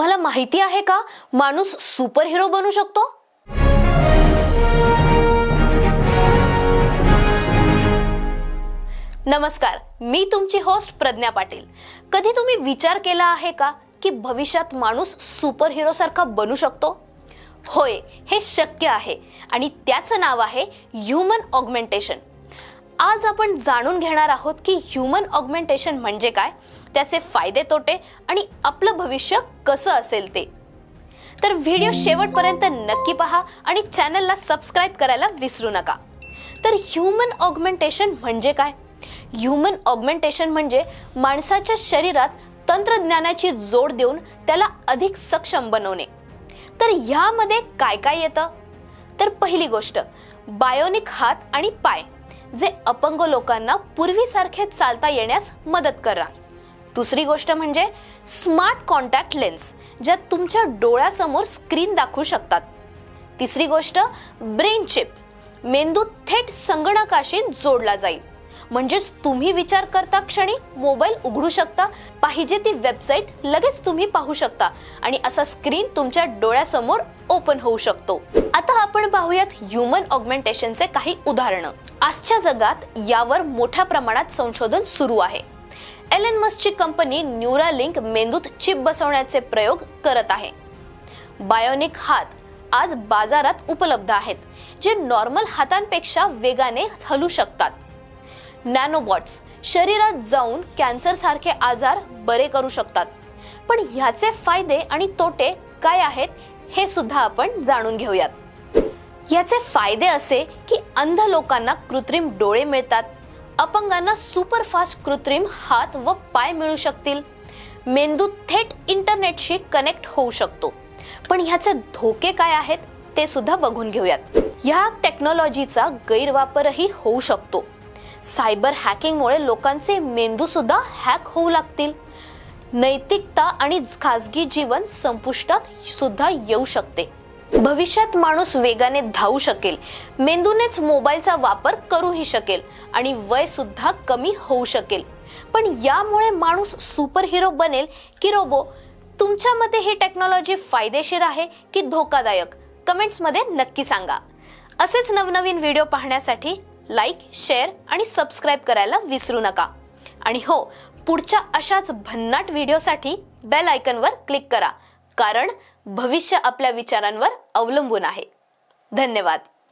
माहिती आहे का माणूस सुपर हिरो बनू शकतो? नमस्कार मी तुमची होस्ट प्रज्ञा पाटील. कधी तुम्ही विचार केला आहे का की भविष्यात माणूस सुपर हिरो सारखा बनू शकतो? होय हे शक्य आहे. आणि त्याचं नाव आहे ह्युमन ऑगमेंटेशन आज आपण जाणून घेणार आहोत की ह्युमन ऑगमेंटेशन म्हणजे काय त्याचे फायदे तोटे आणि आपलं भविष्य कसं असेल ते. तर व्हिडिओ शेवटपर्यंत नक्की पहा आणि चॅनलला सबस्क्राईब करायला विसरू नका. तर ह्युमन ऑगमेंटेशन म्हणजे काय? ह्युमन ऑगमेंटेशन म्हणजे माणसाच्या शरीरात तंत्रज्ञानाची जोड देऊन त्याला अधिक सक्षम बनवणे. तर ह्यामध्ये काय काय येतं? तर पहिली गोष्ट बायोनिक हात आणि पाय. जे अपंग लोकांना पूर्वीसारखे चालता येण्यास मदत करणार दुसरी गोष्ट म्हणजे स्मार्ट कॉन्टॅक्ट लेन्स ज्या तुमच्या डोळ्यासमोर स्क्रीन दाखवू शकतात. तिसरी गोष्ट ब्रेन चिप मेंदू थेट संगणकाशी जोडला जाईल. म्हणजेच तुम्ही विचार करता क्षणी मोबाईल उघडू शकता पाहिजे ती वेबसाईट लगेच तुम्ही पाहू शकता आणि असा स्क्रीन तुमच्या डोळ्यासमोर ओपन होऊ शकतो. आता आपण पाहूयात ह्युमन ऑगमेंटेशनचे काही उदाहरणं. आजच्या जगात यावर मोठ्या प्रमाणात संशोधन सुरू आहे. एलन मस्कची कंपनी न्यूरालिंक मेंदूत चिप बसवण्याचे प्रयोग करत आहे. बायोनिक हात आज बाजारात उपलब्ध आहेत जे नॉर्मल हातांपेक्षा वेगाने हलू शकतात. नॅनोबॉट्स शरीरात जाऊन कॅन्सरसारखे आजार बरे करू शकतात. पण ह्याचे फायदे आणि तोटे काय आहेत हे सुद्धा आपण जाणून घेऊयात. याचे फायदे असे की अंध लोकांना कृत्रिम डोळे मिळतात. अपंगांना सुपरफास्ट कृत्रिम हात व पाय मिळू शकतील. मेंदू थेट इंटरनेटशी कनेक्ट होऊ शकतो. पण ह्याचे धोके काय आहेत ते सुद्धा बघून घेऊयात. ह्या टेक्नॉलॉजीचा गैरवापरही होऊ शकतो. सायबर हॅकिंगमुळे लोकांचे मेंदू सुद्धा हॅक होऊ लागतील. नैतिकता आणि खाजगी जीवन संपुष्टात सुद्धा येऊ शकते. भविष्यात माणूस वेगाने धावू शकेल. मेंदूनेच मोबाईलचा वापर करूही शकेल आणि वय सुद्धा कमी होऊ शकेल. पण यामुळे माणूस सुपर हिरो बनेल की रोबो? तुमच्या मते ही टेक्नॉलॉजी फायदेशीर आहे की धोकादायक? कमेंट्समध्ये नक्की सांगा. असेच नवनवीन व्हिडिओ पाहण्यासाठी लाईक शेअर आणि सबस्क्राईब करायला विसरू नका. आणि हो पुढच्या अशाच भन्नाट व्हिडिओसाठी बेल आयकनवर क्लिक करा कारण भविष्य आपल्या विचारांवर अवलंबून आहे. धन्यवाद.